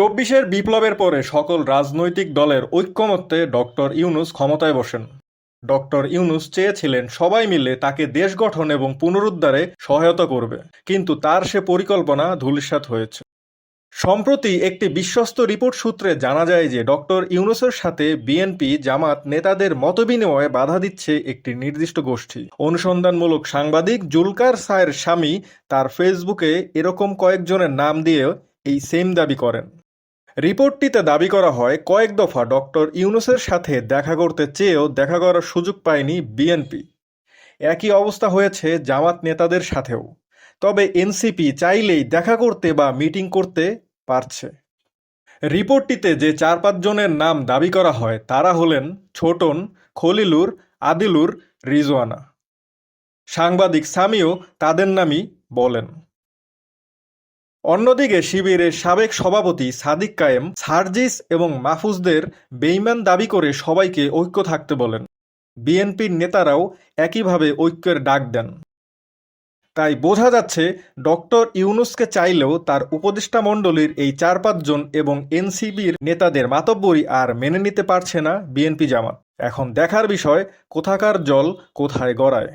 চব্বিশের বিপ্লবের পরে সকল রাজনৈতিক দলের ঐক্যমত্যে ডক্টর ইউনুস ক্ষমতায় বসেন। ডক্টর ইউনুস চেয়েছিলেন সবাই মিলে তাকে দেশ গঠন এবং পুনরুদ্ধারে সহায়তা করবে, কিন্তু তার সে পরিকল্পনা ধূলিসাৎ হয়েছে। সম্প্রতি একটি বিশ্বস্ত রিপোর্ট সূত্রে জানা যায় যে ডক্টর ইউনুসের সাথে বিএনপি, জামাত, নেতাদের মতবিনিময়ে বাধা দিচ্ছে একটি নির্দিষ্ট গোষ্ঠী। অনুসন্ধানমূলক সাংবাদিক জুলকার সায়ের স্বামী তার ফেসবুকে এরকম কয়েকজনের নাম দিয়ে এই সেম দাবি করেন। রিপোর্টটিতে দাবি করা হয়, কয়েক দফা ডক্টর ইউনুসের সাথে দেখা করতে চেয়েও দেখা করার সুযোগ পায়নি বিএনপি। একই অবস্থা হয়েছে জামাত নেতাদের সাথেও। তবে এনসিপি চাইলেই দেখা করতে বা মিটিং করতে পারছে। রিপোর্টটিতে যে চার পাঁচজনের নাম দাবি করা হয়, তারা হলেন ছোটন, খলিলুর, আদিলুর, রিজওয়ানা। সাংবাদিক সামিও তাদের নামই বলেন। অন্যদিকে শিবিরের সাবেক সভাপতি সাদিক কায়েম, সার্জিস এবং মাহফুজদের বেইমান দাবি করে সবাইকে ঐক্য থাকতে বলেন। বিএনপির নেতারাও একইভাবে ঐক্যের ডাক দেন। তাই বোঝা যাচ্ছে, ডক্টর ইউনুসকে চাইলেও তার উপদেষ্টা মণ্ডলীর এই চার পাঁচজন এবং এনসিবির নেতাদের মাতব্বরি আর মেনে নিতে পারছে না বিএনপি জামাত। এখন দেখার বিষয়, কোথাকার জল কোথায় গড়ায়।